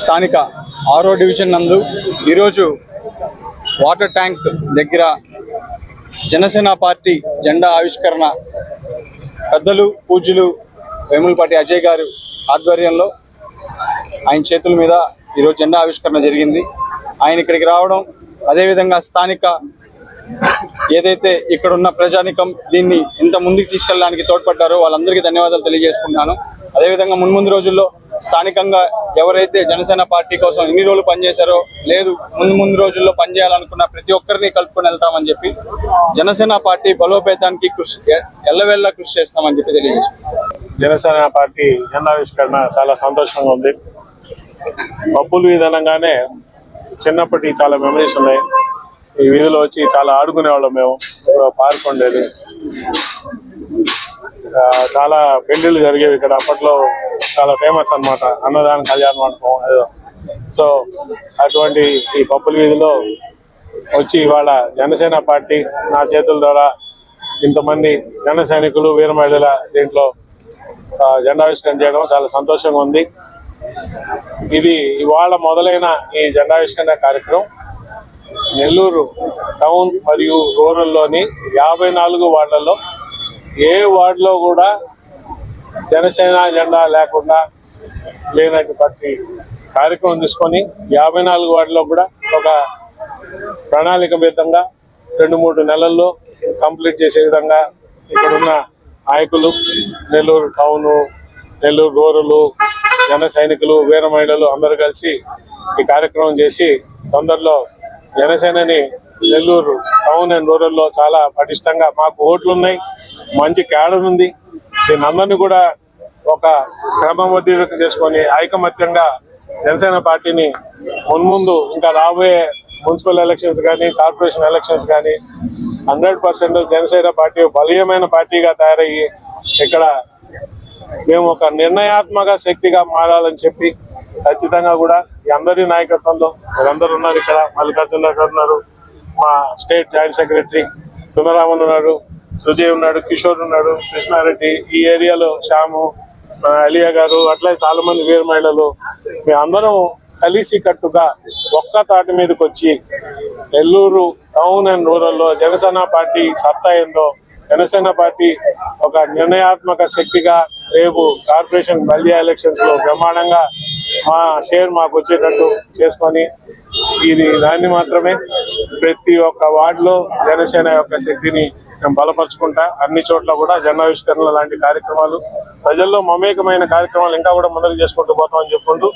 స్థానిక ఆరో డివిజన్ నందు ఈరోజు వాటర్ ట్యాంక్ దగ్గర జనసేన పార్టీ జెండా ఆవిష్కరణ పెద్దలు పూజ్యులు వేములపాటి అజయ్ గారు ఆధ్వర్యంలో ఆయన చేతుల మీద ఈరోజు జెండా ఆవిష్కరణ జరిగింది. ఆయన ఇక్కడికి రావడం అదేవిధంగా స్థానిక ఏదైతే ఇక్కడ ఉన్న ప్రజానికం దీన్ని ఇంత ముందుకు తీసుకెళ్ళడానికి తోడ్పడ్డారో వాళ్ళందరికీ ధన్యవాదాలు తెలియజేసుకుంటున్నాను. అదేవిధంగా మున్ముందు రోజుల్లో స్థానికంగా ఎవరైతే జనసేన పార్టీ కోసం ఎన్ని రోజులు పనిచేశారో లేదు ముందు ముందు రోజుల్లో పనిచేయాలనుకున్న ప్రతి ఒక్కరిని కలుపుకొని వెళ్తామని చెప్పి జనసేన పార్టీ బలోపేతానికి కృషి ఎల్లవెల్ల కృషి చేస్తామని చెప్పి తెలియజేసుకుంటున్నాను జనసేన పార్టీ జెండావిష్కరణ చాలా సంతోషంగా ఉంది. పప్పులు విధానంగానే చిన్నప్పటి చాలా మెమరీస్ ఉన్నాయి. ఈ వీధిలో వచ్చి చాలా ఆడుకునేవాళ్ళం మేము పార్క్ ఉండేది. చాలా పెళ్ళిళ్ళు జరిగేవి ఇక్కడ అప్పట్లో. చాలా ఫేమస్ అన్నమాట. అన్నదాన కళ్యాణ మండపం ఏదో. సో అటువంటి ఈ పప్పుల వీధిలో వచ్చి ఇవాళ జనసేన పార్టీ నా చేతుల ద్వారా ఇంతమంది జన సైనికులు వీర మహిళల దీంట్లో జెండావిష్కరణ చేయడం చాలా సంతోషంగా ఉంది. ఇది ఇవాళ మొదలైన ఈ జెండావిష్కరణ కార్యక్రమం. నెల్లూరు టౌన్ మరియు రూరల్లోని యాభై నాలుగు వార్డులలో ఏ వార్డులో కూడా జనసేన జెండా లేకుండా లేనటువంటి కార్యక్రమం తీసుకొని యాభై నాలుగు వార్డులో కూడా ఒక ప్రణాళిక విధంగా రెండు మూడు నెలల్లో కంప్లీట్ చేసే విధంగా ఇక్కడున్న నాయకులు నెల్లూరు టౌను నెల్లూరు రూరలు జన సైనికులు వీర మహిళలు అందరూ కలిసి ఈ కార్యక్రమం చేసి తొందరలో జనసేనని నెల్లూరు టౌన్ అండ్ రూరల్లో చాలా పటిష్టంగా మాకు ఓట్లు ఉన్నాయి మంచి క్యాడర్ ఉంది. దీని అందరినీ కూడా ఒక క్రమబద్ధీకరణ చేసుకొని ఐకమత్యంగా జనసేన పార్టీని మున్ముందు ఇంకా రాబోయే మున్సిపల్ ఎలక్షన్స్ కానీ కార్పొరేషన్ ఎలక్షన్స్ కానీ హండ్రెడ్ పర్సెంట్ జనసేన పార్టీ బలీయమైన పార్టీగా తయారయ్యి ఇక్కడ మేము ఒక నిర్ణయాత్మక శక్తిగా మారాలని చెప్పి ఖచ్చితంగా కూడా ఈ అందరి నాయకత్వంలో మీరందరూ ఉన్నారు ఇక్కడ మల్లికార్జున గారు ఉన్నారు మా స్టేట్ జాయింట్ సెక్రటరీ సునరామన్ ఉన్నారు సుజయ్ ఉన్నాడు కిషోర్ ఉన్నాడు కృష్ణారెడ్డి ఈ ఏరియాలో శ్యాము అలియా గారు అట్లే చాలా మంది వీర మహిళలు. మీ అందరం కలిసి కట్టుగా ఒక్క తాటి మీదకి వచ్చి నెల్లూరు టౌన్ అండ్ రూరల్లో జనసేన పార్టీ సత్తా ఏందో జనసేన పార్టీ ఒక నిర్ణయాత్మక శక్తిగా రేపు కార్పొరేషన్ బల్దియా ఎలక్షన్స్లో బ్రహ్మాండంగా మా షేర్ మాకు వచ్చేటట్టు చేసుకొని ఇది దాన్ని మాత్రమే ప్రతి ఒక్క వార్డులో జనసేన యొక్క శక్తిని మేము బలపరుచుకుంటా. అన్ని చోట్ల కూడా జనావిష్కరణ లాంటి కార్యక్రమాలు ప్రజల్లో మమేకమైన కార్యక్రమాలు ఇంకా కూడా ముందరకు చేసుకుంటూ పోతామని చెప్పుకుంటూ